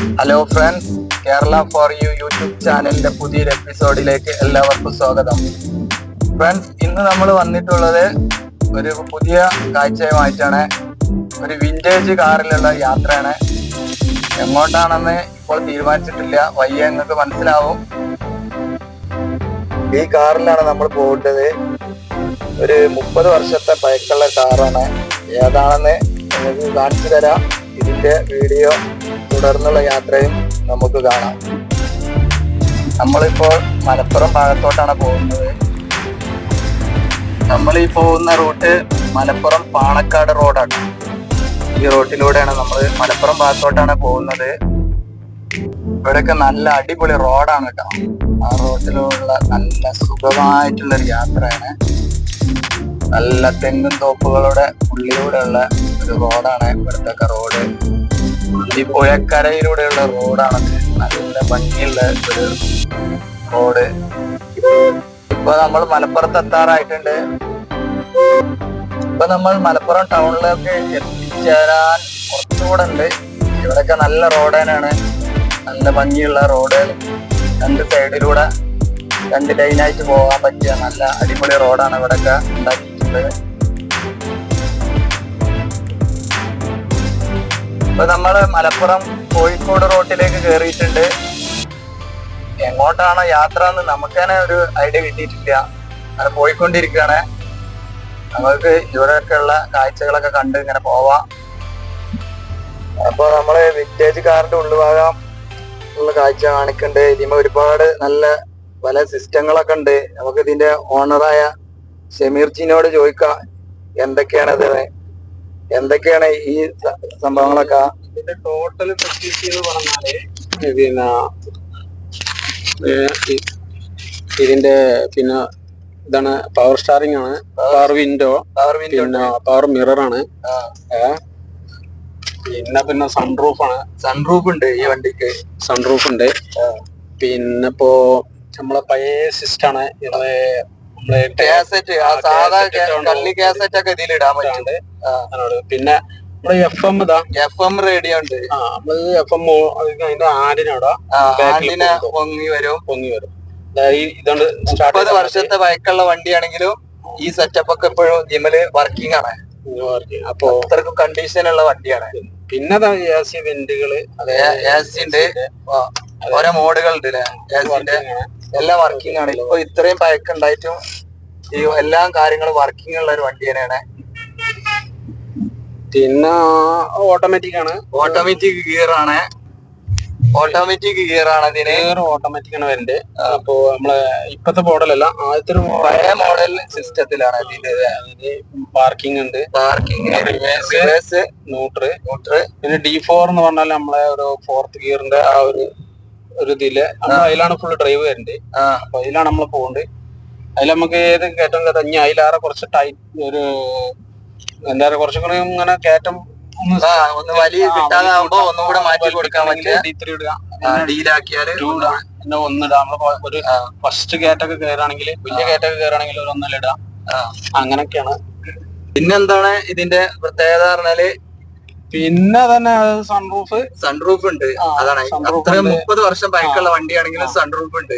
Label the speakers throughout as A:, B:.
A: Hello friends Kerala for you YouTube ചാനലിന്റെ പുതിയൊരു എപ്പിസോഡിലേക്ക് എല്ലാവർക്കും സ്വാഗതം. ഫ്രണ്ട്സ് ഇന്ന് നമ്മൾ വന്നിട്ടുള്ളത് ഒരു പുതിയ കാഴ്ചയുമായിട്ടാണ്. ഒരു വിന്റേജ് കാറിലുള്ള യാത്രയാണ്. എങ്ങോട്ടാണെന്ന് ഇപ്പോൾ തീരുമാനിച്ചിട്ടില്ല. വയ്യ നിങ്ങൾക്ക് മനസ്സിലാവും. ഈ കാറിലാണ് നമ്മൾ പോകേണ്ടത്. ഒരു മുപ്പത് വർഷത്തെ പഴക്കമുള്ള കാറാണ്. ഏതാണെന്ന് നിങ്ങൾക്ക് കാണിച്ചു തരാം. ഇതിന്റെ വീഡിയോ തുടർന്നുള്ള യാത്രയും നമുക്ക് കാണാം. നമ്മളിപ്പോൾ മലപ്പുറം ഭാഗത്തോട്ടാണ് പോകുന്നത്. നമ്മൾ ഈ പോകുന്ന റൂട്ട് മലപ്പുറം പാണക്കാട് റോഡാണ്. ഈ റോട്ടിലൂടെയാണ് നമ്മൾ മലപ്പുറം ഭാഗത്തോട്ടാണ് പോകുന്നത്. ഇവിടെയൊക്കെ നല്ല അടിപൊളി റോഡാണ് കേട്ടോ. ആ റോഡിലുള്ള നല്ല സുഖമായിട്ടുള്ളൊരു യാത്രയാണ്. നല്ല തെങ്ങും തോപ്പുകളുടെ ഉള്ളിലൂടെയുള്ള ഒരു റോഡാണ്. ഇവിടുത്തെ റോഡ്. ഈ പുഴക്കരയിലൂടെയുള്ള റോഡാണ് നല്ല ഭംഗിയുള്ള ഒരു റോഡ്. ഇപ്പൊ നമ്മൾ മലപ്പുറത്ത് എത്താറായിട്ടുണ്ട്. ഇപ്പൊ നമ്മൾ മലപ്പുറം ടൗണിലേക്ക് എത്തിച്ചേരാൻ കുറച്ചുകൂടെ ഉണ്ട്. ഇവിടെയൊക്കെ നല്ല റോഡ് തന്നെയാണ്. നല്ല ഭംഗിയുള്ള റോഡ്. രണ്ട് സൈഡിലൂടെ രണ്ട് ലൈനായിട്ട് പോകാൻ പറ്റിയ നല്ല അടിപൊളി റോഡാണ് ഇവിടെയൊക്കെ ഉണ്ടാക്കിയിട്ടുള്ളത്. ഇപ്പൊ നമ്മൾ മലപ്പുറം കോഴിക്കോട് റോട്ടിലേക്ക് കയറിയിട്ടുണ്ട് എങ്ങോട്ടാണോ യാത്ര എന്ന് നമുക്ക് തന്നെ ഒരു ഐഡിയ കിട്ടിയിട്ടില്ല. അങ്ങനെ പോയിക്കൊണ്ടിരിക്കുകയാണ്. നമുക്ക് ഇവിടെയൊക്കെ ഉള്ള കാഴ്ചകളൊക്കെ കണ്ട് ഇങ്ങനെ പോവാം. അപ്പൊ നമ്മൾ വിന്റേജ് കാറിന്റെ ഉള്ളുഭാഗം ഉള്ള കാഴ്ച കാണിക്കണ്ട്. ഇതിമ ഒരുപാട് നല്ല പല സിസ്റ്റങ്ങളൊക്കെ ഉണ്ട്. നമുക്ക് ഇതിന്റെ ഓണറായ ഷമീർജിനോട് ചോദിക്കാം. എന്തൊക്കെയാണ് ഇത്? എന്തൊക്കെയാണ് ഈ സംഭവങ്ങളൊക്കെ?
B: ഇതിന്റെ ടോട്ടൽ ഫെസിലിറ്റി എന്ന് പറഞ്ഞാൽ പിന്നെ ഇതിന്റെ പിന്നെ ഇതാണ് പവർ സ്റ്റാറിംഗ് ആണ്. പവർ വിൻഡോ
A: പവർ വിൻഡോ
B: പിന്നെ പവർ മിറർ ആണ്. പിന്നെ പിന്നെ സൺറൂഫ് ആണ്.
A: സൺറൂഫ് ഉണ്ട് ഈ വണ്ടിക്ക്.
B: സൺറൂഫ് ഉണ്ട്. പിന്നെ ഇപ്പോ നമ്മളെ പഴയ സിസ്റ്റാണ് ഇവിടെ നമ്മളെ
A: കാസറ്റ് സാധാ. കള്ളി കാസറ്റ് ഒക്കെ ഇതിൽ ഇടാൻ പറ്റും.
B: പിന്നെ നമ്മുടെ എഫ് എം ഇതാ.
A: എഫ് എം റേഡിയോ ഉണ്ട്.
B: നമ്മൾ എഫ് എം അതിന്റെ ആടിനോടാ
A: ആ,
B: Back ൽ
A: ആണ്ടിനെ
B: കൊണ്ടുപോകും.
A: പൊങ്ങി വരും.
B: പൊങ്ങി വരും. ഇതുകൊണ്ട്
A: മുപ്പത് വർഷത്തെ ബൈക്കുള്ള വണ്ടിയാണെങ്കിലും ഈ സെറ്റപ്പ് ഒക്കെ ഇപ്പോഴും ജിമ്മിൽ വർക്കിംഗ് ആണ്.
B: അപ്പൊ
A: അത്രക്കും കണ്ടീഷൻ ഉള്ള വണ്ടിയാണ്.
B: പിന്നെ എ സി വെന്റുകൾ
A: ഉണ്ട് ആ, ഓരോ മോഡുകൾ ഉണ്ട് അല്ലേ ന്റെ എല്ലാം വർക്കിംഗ് ആണ് ഇപ്പൊ ഇത്രയും പഴക്കുണ്ടായിട്ടും ഈ എല്ലാ കാര്യങ്ങളും വർക്കിംഗ് ഉള്ള ഒരു വണ്ടി തന്നെയാണ്.
B: പിന്നെ ഓട്ടോമാറ്റിക് ആണ്.
A: ഓട്ടോമാറ്റിക് ഗിയർ ആണ്. ഓട്ടോമാറ്റിക് ഗിയർ ആണ് അതിന്.
B: ഓട്ടോമാറ്റിക് ആണ് വരുന്നത്. അപ്പോ നമ്മളെ ഇപ്പത്തെ മോഡലല്ല ആദ്യത്തെ ഒരു
A: പഴയ മോഡൽ സിസ്റ്റത്തിലാണ് ഇതിന്റെ
B: പാർക്കിംഗ് ഉണ്ട്.
A: പാർക്കിംഗ് റിവേഴ്സ്
B: ന്യൂട്ര് പിന്നെ ഡി ഫോർ എന്ന് പറഞ്ഞാൽ നമ്മളെ ഒരു ഫോർത്ത് ഗിയറിന്റെ ആ ഒരു ഒരു ഇതിൽ. അതിലാണ് ഫുള്ള് ഡ്രൈവ് വരുന്നത്
A: ആ.
B: അപ്പൊ അതിലാണ് നമ്മൾ പോകുന്നത് അതിൽ നമുക്ക് ഏത് കയറ്റം കയറ്റം ഇനി അതിലേറെ കുറച്ച് ടൈറ്റ് ഒരു എന്താ പറയാ കുറച്ചും കൂടി ഇങ്ങനെ കയറ്റം ഒന്ന്
A: വലിയ കിട്ടാതാകുമ്പോ ഒന്നും കൂടെ മാറ്റി കൊടുക്കാൻ പറ്റിയ
B: D3 ഇടുക.
A: ഡീലാക്കിയാൽ
B: ടു ഇടുക പിന്നെ ഒന്നിടുക നമ്മൾ ഒരു. ഫസ്റ്റ് കയറ്റൊക്കെ കയറുകയാണെങ്കിൽ വലിയ കയറ്റൊക്കെ കയറുകയാണെങ്കിൽ ഒരു
A: ഒന്നിലിടാം.
B: അങ്ങനെയൊക്കെയാണ്
A: പിന്നെന്താണ് ഇതിന്റെ പ്രത്യേകത പറഞ്ഞാൽ
B: പിന്നെ തന്നെ സൺറൂഫ്
A: സൺറൂഫ് ഉണ്ട്. അതാണ്.
B: അത്ര.
A: മുപ്പത് വർഷം പഴക്കമുള്ള വണ്ടിയാണെങ്കിലും സൺറൂഫ് ഉണ്ട്.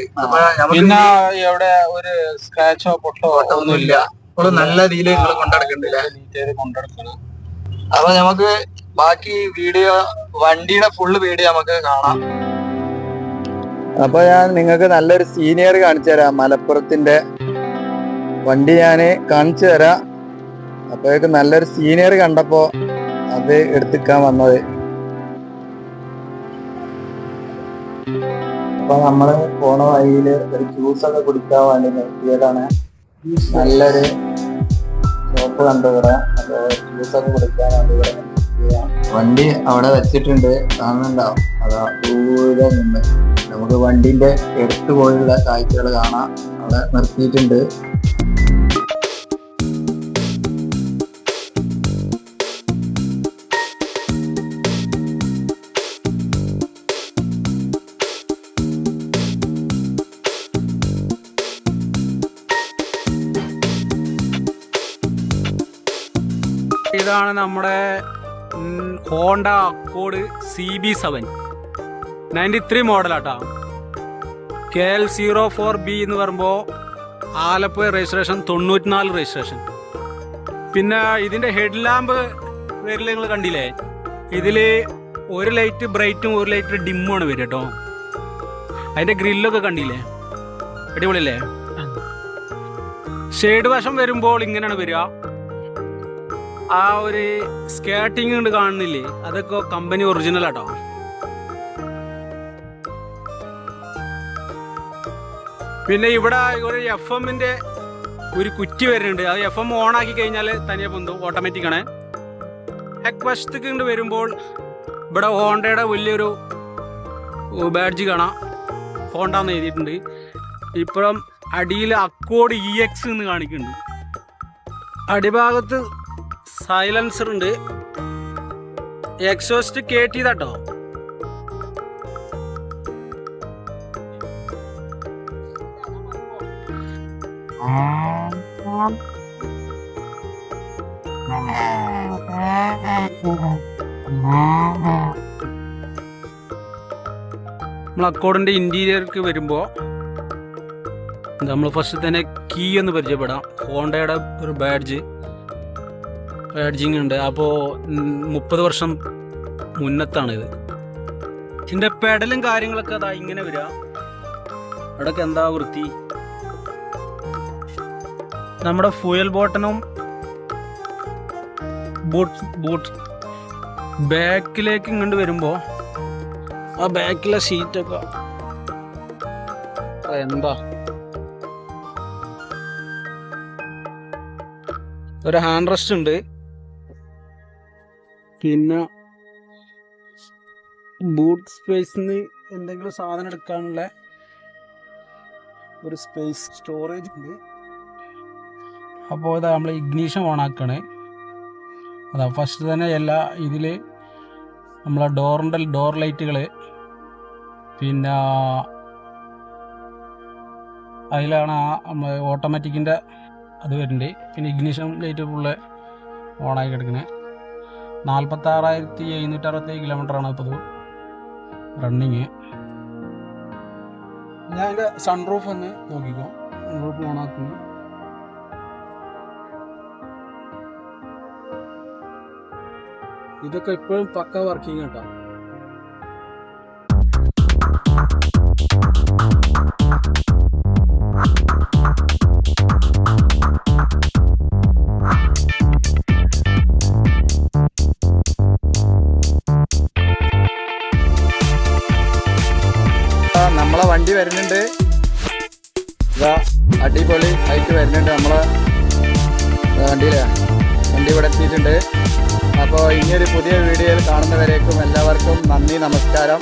B: പിന്നെ എവിടെ ഒരു സ്ക്രാച്ചോ പൊട്ടോ
A: ഒന്നുമില്ല. ഇപ്പോഴും നല്ല രീതിയിൽ നിങ്ങൾ കൊണ്ടെടുക്കണ്ടില്ല
B: കൊണ്ടെടുക്കണം.
A: അപ്പൊ നമുക്ക് ബാക്കി വീഡിയോ വണ്ടിയുടെ ഫുള്ള് വീഡിയോ നമുക്ക് കാണാം. അപ്പൊ ഞാൻ നിങ്ങൾക്ക് നല്ലൊരു സീനിയർ കാണിച്ചു തരാം. മലപ്പുറത്തിന്റെ വണ്ടി ഞാൻ കാണിച്ചു തരാം. അപ്പോഴേക്കും നല്ലൊരു സീനിയർ കണ്ടപ്പോ അത് എടുത്തിക്കാൻ വന്നത്. അപ്പൊ നമ്മൾ പോണ വഴിയിൽ ഒരു ജ്യൂസ് ഒക്കെ കുടിക്കാൻ വേണ്ടി നിർത്തിയതാണ്. നല്ലൊരു ഷോപ്പ് കണ്ടു ഇവിടെ. അപ്പൊ ജ്യൂസ് ഒക്കെ കുടിക്കാൻ വേണ്ടി ഇവിടെ വണ്ടി അവിടെ വെച്ചിട്ടുണ്ട്. കാണുന്നുണ്ടാവും അതാ ദൂരെ നിന്ന് നമുക്ക് വണ്ടിന്റെ എടുത്തു പോയുള്ള കാഴ്ചകൾ കാണാം. അവിടെ നിർത്തിയിട്ടുണ്ട്.
C: ഇതാണ് നമ്മുടെ Honda Accord C B seven ninety three മോഡലാട്ടോ. K L zero four B എന്ന് പറയുമ്പോൾ ആലപ്പുഴ രജിസ്ട്രേഷൻ തൊണ്ണൂറ്റിനാല് രജിസ്ട്രേഷൻ പിന്നെ ഇതിന്റെ ഹെഡ് ലാമ്പ് വരില്ല നിങ്ങൾ കണ്ടില്ലേ? ഇതിൽ ഒരു ലൈറ്റ് ബ്രൈറ്റും ഒരു ലൈറ്റ് ഡിമ്മുമാണ് വരിക കേട്ടോ അതിന്റെ ഗ്രില്ലൊക്കെ കണ്ടില്ലേ? അടിപൊളിയല്ലേ? ഷെയ്ഡ് വശം വരുമ്പോൾ ഇങ്ങനെയാണ് വരിക. ആ ഒരു സ്കേട്ടിങ് കൊണ്ട് കാണുന്നില്ലേ? അതൊക്കെ കമ്പനി ഒറിജിനൽ ആട്ടോ. പിന്നെ ഇവിടെ ഒരു എഫ് എമ്മിന്റെ ഒരു കുറ്റി വരുന്നുണ്ട്. അത് എഫ് എം ഓൺ ആക്കി കഴിഞ്ഞാൽ തനിയെ പൊന്തും ഓട്ടോമാറ്റിക് ആണ്. ഹെക്ക് വശത്തേക്ക് കൊണ്ട് വരുമ്പോൾ ഇവിടെ ഹോണ്ടയുടെ വലിയൊരു ബാഡ്ജ് കാണാം. ഹോണ്ട എന്ന് എഴുതിയിട്ടുണ്ട്. ഇപ്പം അടിയിൽ അക്കോഡ് ഇ എക്സ് എന്ന് കാണിക്കുന്നുണ്ട്. അടിഭാഗത്ത് സൈലൻസർ ഉണ്ട്. എക്സോസ്റ്റ് കയറ്റിയതാട്ടോ നമ്മൾ അക്കോഡിന്റെ ഇന്റീരിയർക്ക് വരുമ്പോൾ നമ്മൾ ഫസ്റ്റ് തന്നെ കീ എന്ന് പരിചയപ്പെടാം. ഹോണ്ടയുടെ ഒരു ബാഡ്ജ് ബാഡ്ജിങ് ഉണ്ട് അപ്പോൾ മുപ്പത് വർഷം മുന്നത്താണ് ഇത്. ഇതിന്റെ പെഡലും കാര്യങ്ങളൊക്കെ അതാ ഇങ്ങനെ വരിക അവിടെയൊക്കെ എന്താ വൃത്തി? നമ്മുടെ ഫ്യൂയൽ ബോട്ടനും ബൂട്ട് ബൂട്ട് ബാക്കിലേക്ക് ഇങ്ങോട്ട് വരുമ്പോൾ ആ ബാക്കിലെ സീറ്റൊക്കെ എന്താ? ഒരു ഹാൻഡ് റെസ്റ്റ് ഉണ്ട്. പിന്നെ ബൂട്ട് സ്പേസിന് എന്തെങ്കിലും സാധനം എടുക്കാനുള്ള ഒരു സ്പേസ് സ്റ്റോറേജ് ഉണ്ട്. അപ്പോൾ നമ്മൾ ഇഗ്നീഷൻ ഓൺ ആക്കണേ. അതാ ഫസ്റ്റ് തന്നെ എല്ലാ ഇതിൽ നമ്മളെ ഡോറിന്റെ ഡോർ ലൈറ്റുകൾ പിന്നെ അതിലാണ് ആ നമ്മൾ ഓട്ടോമാറ്റിക്കിന്റെ അത് വരുന്നുണ്ട് പിന്നെ ഇഗ്നിഷൻ ലൈറ്റ് ഫുള്ള് ഓണായി കിടക്കുന്നത് നാൽപ്പത്താറായിരത്തി എഴുന്നൂറ്റി അറുപത്തേഴ് കിലോമീറ്ററാണ് ഇപ്പോൾ റണ്ണിങ് ഞാൻ അതിന്റെ സൺറൂഫ് ഒന്ന് നോക്കിക്കോ. സൺറൂഫ് ഓണാക്കുന്നു ഇതൊക്കെ ഇപ്പോഴും പക്ക വർക്കിംഗ് കേട്ടോ
A: അടിപൊളി ആയിട്ട് വരുന്നുണ്ട് നമ്മളെ. വണ്ടിയിലെ വണ്ടി ഇവിടെ എത്തിയിട്ടുണ്ട്. അപ്പോൾ ഇനിയൊരു പുതിയ വീഡിയോയിൽ കാണുന്നവരേക്കും എല്ലാവർക്കും നന്ദി നമസ്കാരം.